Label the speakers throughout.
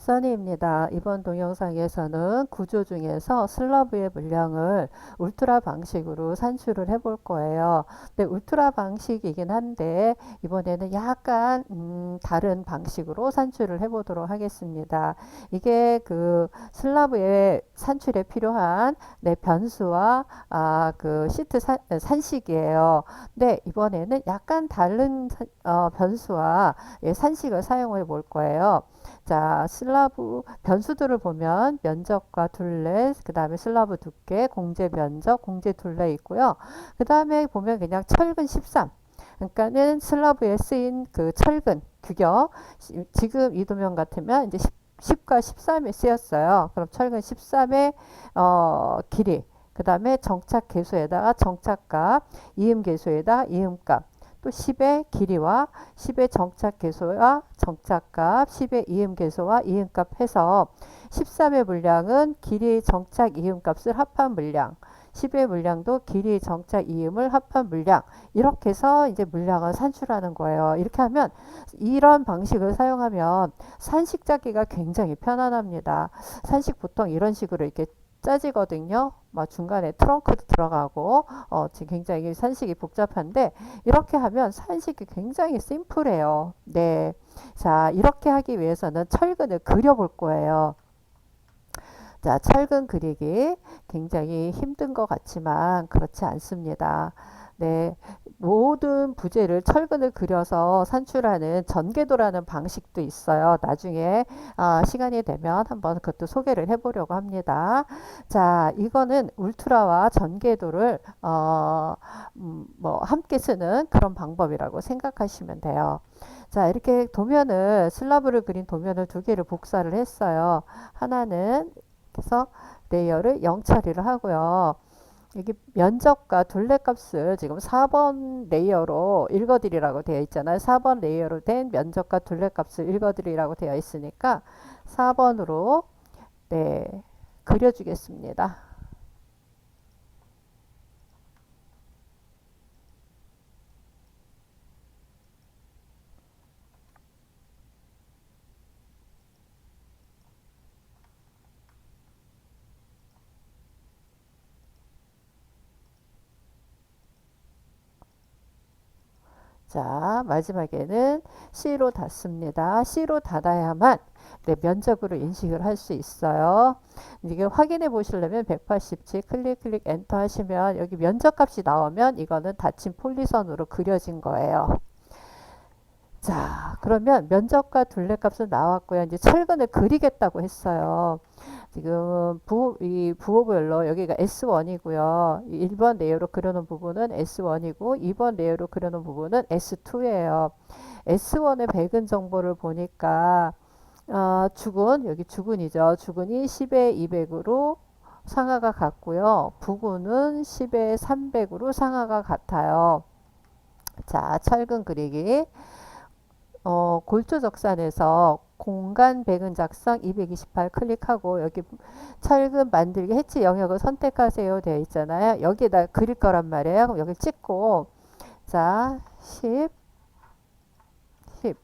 Speaker 1: 써니입니다. 이번 동영상에서는 구조 중에서 슬러브의 물량을 울트라 방식으로 산출을 해볼 거예요. 근데 울트라 방식이긴 한데 이번에는 약간 음, 다른 방식으로 산출을 해보도록 하겠습니다. 이게 그 슬러브의 산출에 필요한 네, 변수와 아, 그 시트 산, 산식이에요. 근데 이번에는 약간 다른 산, 어, 변수와 예, 산식을 사용해 볼 거예요. 자, 슬라브 변수들을 보면 면적과 둘레, 그 다음에 슬라브 두께, 공제 면적, 공제 둘레 있고요. 그 다음에 보면 그냥 철근 13. 그러니까는 슬라브에 쓰인 그 철근 규격. 지금 이 도면 같으면 이제 10, 과 13에 쓰였어요. 그럼 철근 13의 어, 길이. 그 다음에 정착 계수에다가 정착값, 이음 계수에다 이음값. 또 10의 길이와 10의 정착 계수와 정착값, 10의 이음 계수와 이음값 해서 13의 물량은 길이 정착 이음값을 합한 물량, 10의 물량도 길이 정착 이음을 합한 물량 이렇게 해서 이제 물량을 산출하는 거예요. 이렇게 하면 이런 방식을 사용하면 산식 짜기가 굉장히 편안합니다. 산식 보통 이런 식으로 이렇게 짜지거든요. 막 중간에 트렁크도 들어가고 어, 지금 굉장히 산식이 복잡한데 이렇게 하면 산식이 굉장히 심플해요. 네, 자 이렇게 하기 위해서는 철근을 그려볼 거예요. 자, 철근 그리기 굉장히 힘든 것 같지만 그렇지 않습니다. 네, 모든 부재를 철근을 그려서 산출하는 전개도라는 방식도 있어요. 나중에 아, 시간이 되면 한번 그것도 소개를 해보려고 합니다. 자, 이거는 울트라와 전개도를 어, 음, 뭐 함께 쓰는 그런 방법이라고 생각하시면 돼요. 자, 이렇게 도면을 슬라브를 그린 도면을 두 개를 복사를 했어요. 하나는 그래서 레이어를 0 처리를 하고요. 여기 면적과 둘레값을 지금 4번 레이어로 읽어드리라고 되어 있잖아요. 4번 레이어로 된 면적과 둘레값을 읽어드리라고 되어 있으니까 4번으로 네, 그려주겠습니다. 자, 마지막에는 C로 닫습니다. C로 닫아야만 네, 면적으로 인식을 할 수 있어요. 이게 확인해 보시려면 180치 클릭 클릭 엔터 하시면 여기 면적 값이 나오면 이거는 닫힌 폴리선으로 그려진 거예요. 자, 그러면 면적과 둘레값은 나왔고요. 이제 철근을 그리겠다고 했어요. 지금 부호, 이 부호별로 여기가 S1이고요. 1번 레이어로 그려놓은 부분은 S1이고 2번 레이어로 그려놓은 부분은 S2예요. S1의 백은 정보를 보니까 어, 주근, 여기 주근이죠. 주근이 10에 200으로 상하가 같고요. 부근은 10에 300으로 상하가 같아요. 자, 철근 그리기. 어, 골조적산에서 공간 배근 작성 228 클릭하고 여기 철근 만들기 해치 영역을 선택하세요 되어 있잖아요. 여기에다 그릴 거란 말이에요. 그럼 여기 찍고 자 10, 10.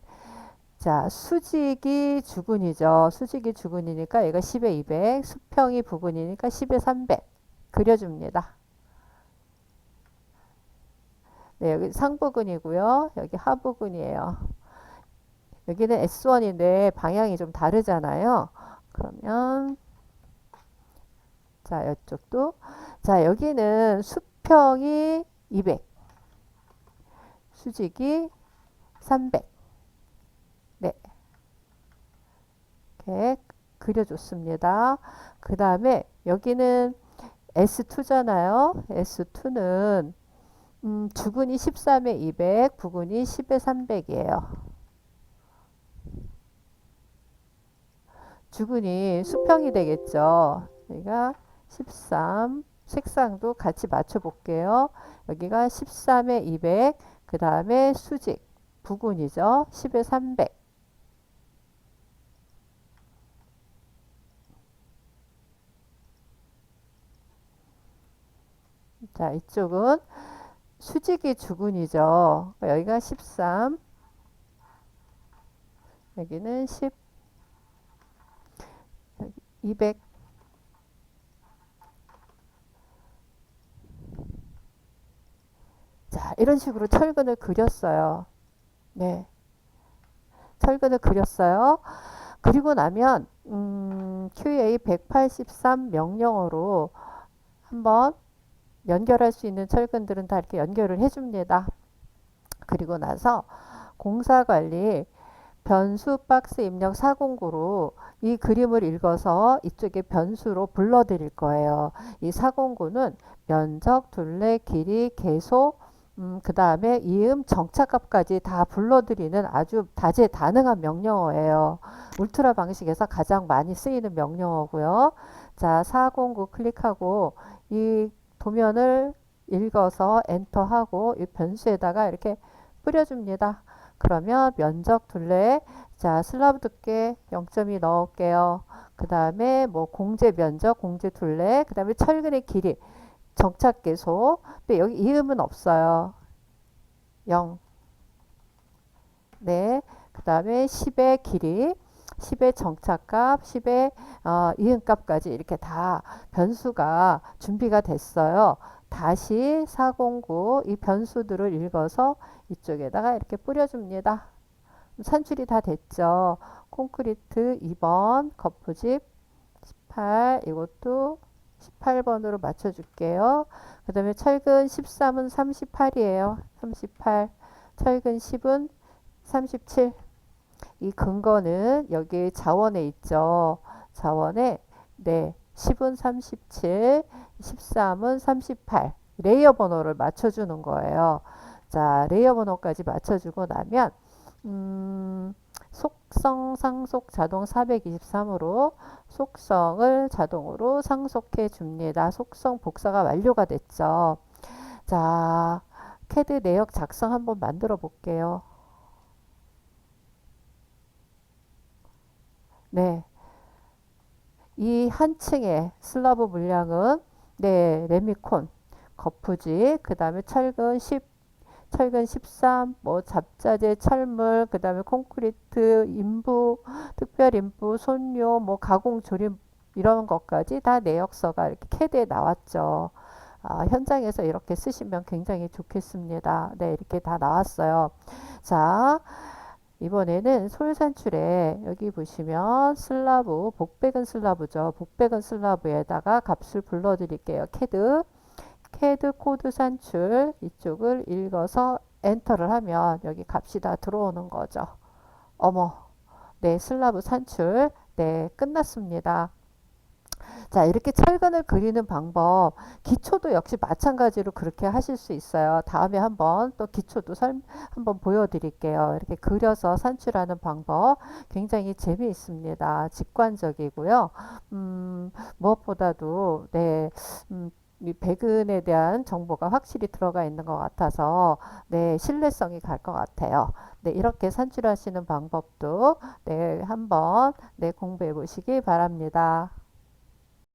Speaker 1: 자 수직이 주근이죠. 수직이 주근이니까 얘가 10에 200, 수평이 부근이니까 10에 300 그려줍니다. 네, 여기 상부근이고요. 여기 하부근이에요. 여기는 S1인데 방향이 좀 다르잖아요. 그러면 자 이쪽도 자 여기는 수평이 200 수직이 300 네. 이렇게 그려줬습니다. 그 다음에 여기는 S2잖아요. S2는 음, 주근이 13에 200, 부근이 10에 300이에요. 주근이 수평이 되겠죠. 여기가 13 색상도 같이 맞춰 볼게요. 여기가 13에 200, 그 다음에 수직, 부근이죠. 10에 300. 자, 이쪽은 수직이 주근이죠. 여기가 13, 여기는 10, 200 자, 이런 식으로 철근을 그렸어요. 네. 철근을 그렸어요. 그리고 나면 음, QA 183 명령어로 한번 연결할 수 있는 철근들은 다 이렇게 연결을 해줍니다. 그리고 나서 공사관리 변수 박스 입력 409로 이 그림을 읽어서 이쪽에 변수로 불러 드릴 거예요. 이 409는 면적, 둘레, 길이, 계소, 음, 그 다음에 이음, 정착값까지 다 불러드리는 아주 다재다능한 명령어예요. 울트라 방식에서 가장 많이 쓰이는 명령어고요. 자, 409 클릭하고 이 도면을 읽어서 엔터하고 이 변수에다가 이렇게 뿌려줍니다. 그러면 면적 둘레 자 슬라브 두께 0.2 넣을게요. 그 다음에 뭐 공제 면적 공제 둘레 그 다음에 철근의 길이 정착 계소 근데 여기 이음은 없어요. 0 네. 그 다음에 10의 길이 10의 정착값, 10의 어, 이음값까지 이렇게 다 변수가 준비가 됐어요. 다시 409 이 변수들을 읽어서 이쪽에다가 이렇게 뿌려줍니다. 산출이 다 됐죠. 콘크리트 2번 거푸집 18 이것도 18번으로 맞춰줄게요. 그 다음에 철근 13은 38이에요. 38 철근 10은 37 이 근거는 여기 자원에 있죠. 자원에 네 10은 37 13은 38 레이어 번호를 맞춰주는 거예요. 자, 레이어 번호까지 맞춰주고 나면 음, 속성 상속 자동 423으로 속성을 자동으로 상속해 줍니다. 속성 복사가 완료가 됐죠. 자, 캐드 내역 작성 한번 만들어 볼게요. 네. 이 한 층의 슬라브 물량은 네, 레미콘, 거푸지, 그 다음에 철근 10, 철근 13, 뭐 잡자재, 철물, 그 다음에 콘크리트, 인부, 특별 인부, 손료, 뭐 가공 조립 이런 것까지 다 내역서가 이렇게 캐드에 나왔죠. 아, 현장에서 이렇게 쓰시면 굉장히 좋겠습니다. 네, 이렇게 다 나왔어요. 자, 이번에는 솔산출에 여기 보시면 슬라브, 복백은 슬라브죠. 복백은 슬라브에다가 값을 불러드릴게요. 캐드, 캐드 코드 산출 이쪽을 읽어서 엔터를 하면 여기 값이 다 들어오는 거죠. 어머, 네, 슬라브 산출, 네, 끝났습니다. 자, 이렇게 철근을 그리는 방법, 기초도 역시 마찬가지로 그렇게 하실 수 있어요. 다음에 한번 또 기초도 설, 한번 보여드릴게요. 이렇게 그려서 산출하는 방법 굉장히 재미있습니다. 직관적이고요. 음, 무엇보다도, 네, 음, 이 배근에 대한 정보가 확실히 들어가 있는 것 같아서 네 신뢰성이 갈 것 같아요. 네 이렇게 산출하시는 방법도 네 한번 네 공부해 보시기 바랍니다.